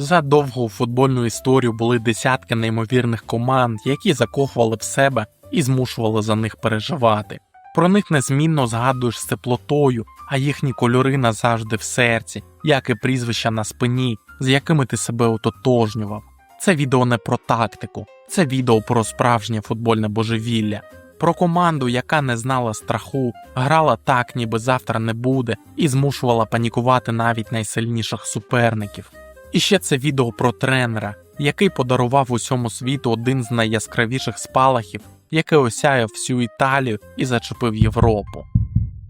За довгу футбольну історію були десятки неймовірних команд, які закохували в себе і змушували за них переживати. Про них незмінно згадуєш з теплотою, а їхні кольори назавжди в серці, як і прізвища на спині, з якими ти себе ототожнював. Це відео не про тактику, це відео про справжнє футбольне божевілля, про команду, яка не знала страху, грала так, ніби завтра не буде, і змушувала панікувати навіть найсильніших суперників. І ще це відео про тренера, який подарував усьому світу один з найяскравіших спалахів, який осяяв всю Італію і зачепив Європу.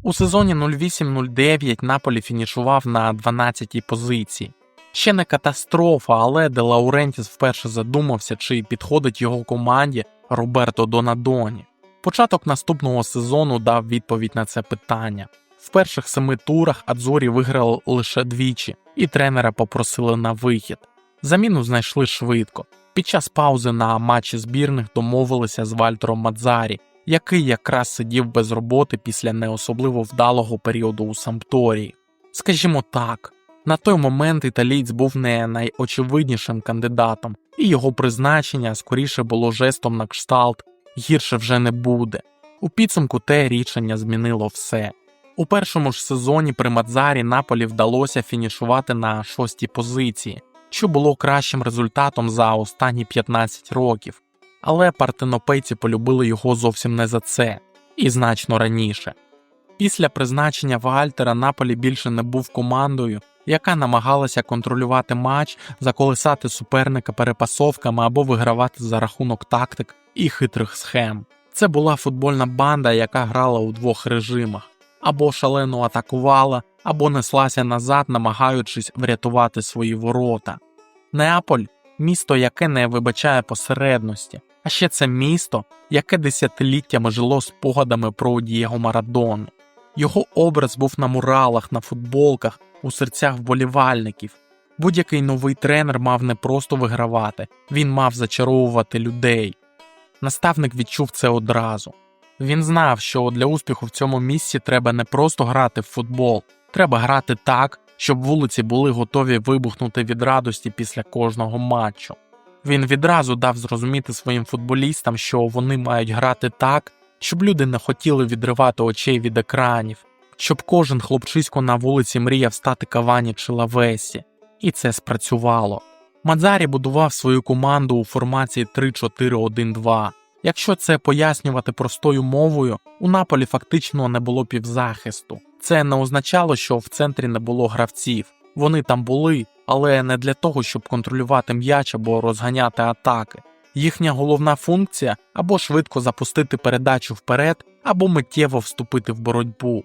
У сезоні 08-09 Наполі фінішував на 12-й позиції. Ще не катастрофа, але Де Лаурентіс вперше задумався, чи підходить його команді Роберто Донадоні. Початок наступного сезону дав відповідь на це питання. В перших семи турах Адзорі виграли лише двічі, і тренера попросили на вихід. Заміну знайшли швидко. Під час паузи на матчі збірних домовилися з Вальтером Мадзарі, який якраз сидів без роботи після не особливо вдалого періоду у Сампторії. Скажімо так, на той момент італієць був не найочевиднішим кандидатом, і його призначення скоріше було жестом на кшталт гірше вже не буде. У підсумку те рішення змінило все. У першому ж сезоні при Мадзарі Наполі вдалося фінішувати на шостій позиції, що було кращим результатом за останні 15 років, але партенопейці полюбили його зовсім не за це, і значно раніше. Після призначення Вальтера Наполі більше не був командою, яка намагалася контролювати матч, заколисати суперника перепасовками або вигравати за рахунок тактик і хитрих схем. Це була футбольна банда, яка грала у двох режимах або шалено атакувала, або неслася назад, намагаючись врятувати свої ворота. Неаполь місто, яке не вибачає посередності, а ще це місто, яке десятиліттями жило спогадами про Дієго Марадону. Його образ був на муралах, на футболках, у серцях вболівальників. Будь-який новий тренер мав не просто вигравати, він мав зачаровувати людей. Наставник відчув це одразу. Він знав, що для успіху в цьому місці треба не просто грати в футбол, треба грати так, щоб вулиці були готові вибухнути від радості після кожного матчу. Він відразу дав зрозуміти своїм футболістам, що вони мають грати так, щоб люди не хотіли відривати очей від екранів, щоб кожен хлопчисько на вулиці мріяв стати кавані чи лавесі, і це спрацювало. Мадзарі будував свою команду у формації 3-4-1-2. Якщо це пояснювати простою мовою, у Наполі фактично не було півзахисту. Це не означало, що в центрі не було гравців. Вони там були, але не для того, щоб контролювати м'яч або розганяти атаки. Їхня головна функція або швидко запустити передачу вперед, або миттєво вступити в боротьбу.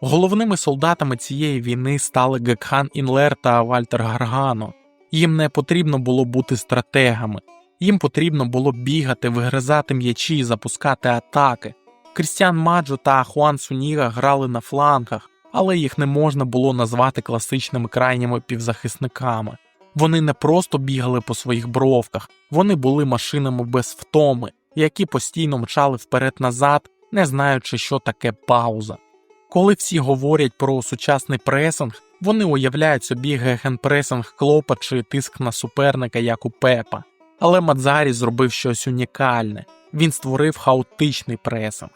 Головними солдатами цієї війни стали Гекхан Інлер та Вальтер Гаргано. Їм не потрібно було бути стратегами, їм потрібно було бігати, вигризати м'ячі і запускати атаки. Крістіан Маджо та Хуан Суніга грали на флангах, але їх не можна було назвати класичними крайніми півзахисниками. Вони не просто бігали по своїх бровках, вони були машинами без втоми, які постійно мчали вперед-назад, не знаючи, що таке пауза. Коли всі говорять про сучасний пресинг, вони уявляють собі гегенпресинг клопа чи тиск на суперника, як у Пепа. Але Мадзарі зробив щось унікальне він створив хаотичний пресинг.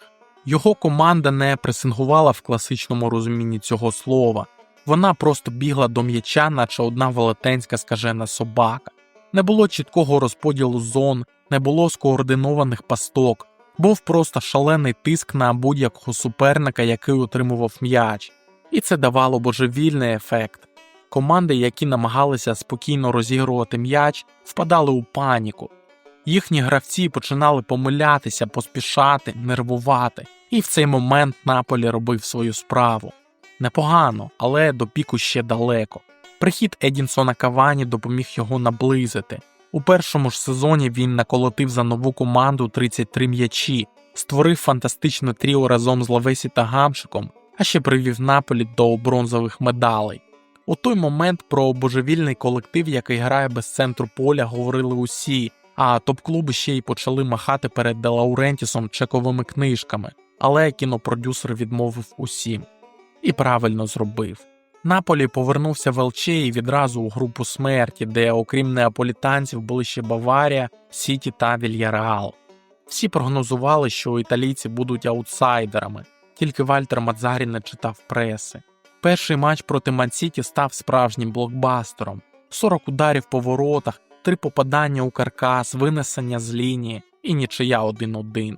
Його команда не пресингувала в класичному розумінні цього слова, вона просто бігла до м'яча, наче одна велетенська скажена собака. Не було чіткого розподілу зон, не було скоординованих пасток, був просто шалений тиск на будь-якого суперника, який утримував м'яч, і це давало божевільний ефект. Команди, які намагалися спокійно розігрувати м'яч, впадали у паніку. Їхні гравці починали помилятися, поспішати, нервувати, і в цей момент Наполі робив свою справу. Непогано, але до піку ще далеко. Прихід Едінсона Кавані допоміг його наблизити. У першому ж сезоні він наколотив за нову команду 33 м'ячі, створив фантастичне тріо разом з Лавесі та Гамшиком, а ще привів Наполі до бронзових медалей. У той момент про божевільний колектив, який грає без центру поля, говорили усі, а топ-клуби ще й почали махати перед Де Лаурентісом чековими книжками, але кінопродюсер відмовив усім. І правильно зробив. Наполі повернувся в ЛЧ і відразу у групу смерті, де, окрім неаполітанців, були ще Баварія, Сіті та Вільяреал. Всі прогнозували, що італійці будуть аутсайдерами, тільки Вальтер Мадзарі не читав преси. Перший матч проти Мансіті став справжнім блокбастером: 40 ударів по воротах, три попадання у каркас, винесення з лінії і нічия 1-1.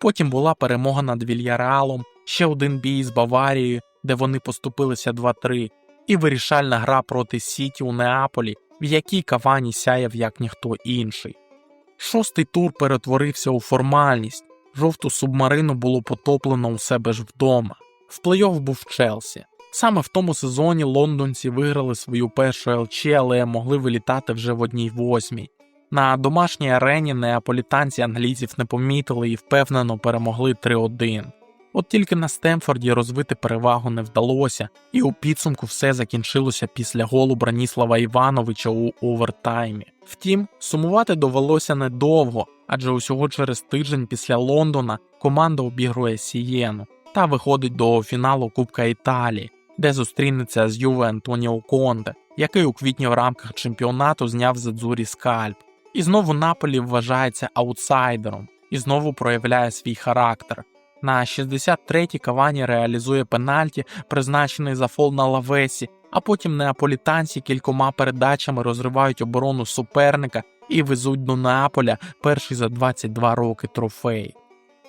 Потім була перемога над Вільяреалом, ще один бій з Баварією, де вони поступилися 2-3, і вирішальна гра проти Сіті у Неаполі, в якій Кавані сяяв як ніхто інший. Шостий тур перетворився у формальність. Жовту субмарину було потоплено у себе ж вдома. В плей-офф був Челсі. Саме в тому сезоні лондонці виграли свою першу ЛЧ, але могли вилітати вже в одній восьмій. На домашній арені неаполітанці англійців не помітили і впевнено перемогли 3-1. От тільки на Стемфорді розвити перевагу не вдалося, і у підсумку все закінчилося після голу Браніслава Івановича у овертаймі. Втім, сумувати довелося недовго, адже усього через тиждень після Лондона команда обігрує Сієну та виходить до фіналу Кубка Італії, де зустрінеться з Юве Антоніо Конте, який у квітні в рамках чемпіонату зняв з Дзурі скальп. І знову Наполі вважається аутсайдером і знову проявляє свій характер. На 63-й Кавані реалізує пенальті, призначений за фол на лавесі, а потім неаполітанці кількома передачами розривають оборону суперника і везуть до Неаполя перший за 22 роки трофей.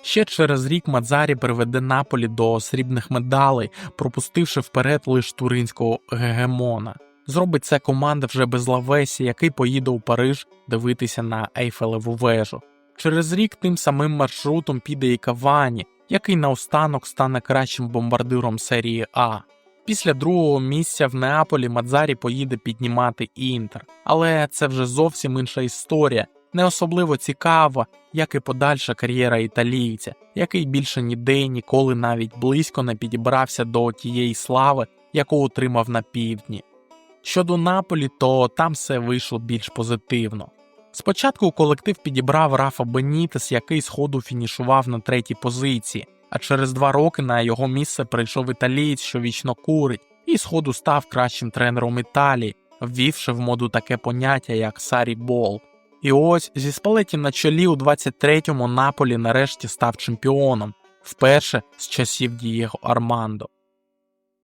Ще через рік Мадзарі приведе Наполі до срібних медалей, пропустивши вперед лише туринського гегемона. Зробить це команда вже без Лавесі, який поїде у Париж дивитися на Ейфелеву вежу. Через рік тим самим маршрутом піде і Кавані, який наостанок стане кращим бомбардиром серії А. Після другого місця в Неаполі Мадзарі поїде піднімати Інтер, але це вже зовсім інша історія, не особливо цікава, як і подальша кар'єра італійця, який більше ніде ніколи навіть близько не підібрався до тієї слави, яку отримав на півдні. Щодо Наполі, то там все вийшло більш позитивно. Спочатку колектив підібрав Рафа Бенітес, який сходу фінішував на третій позиції, а через два роки на його місце прийшов італієць, що вічно курить, і сходу став кращим тренером Італії, ввівши в моду таке поняття, як Сарі Бол. І ось зі спалеті на чолі у 23-му Наполі нарешті став чемпіоном, вперше з часів Дієго Армандо.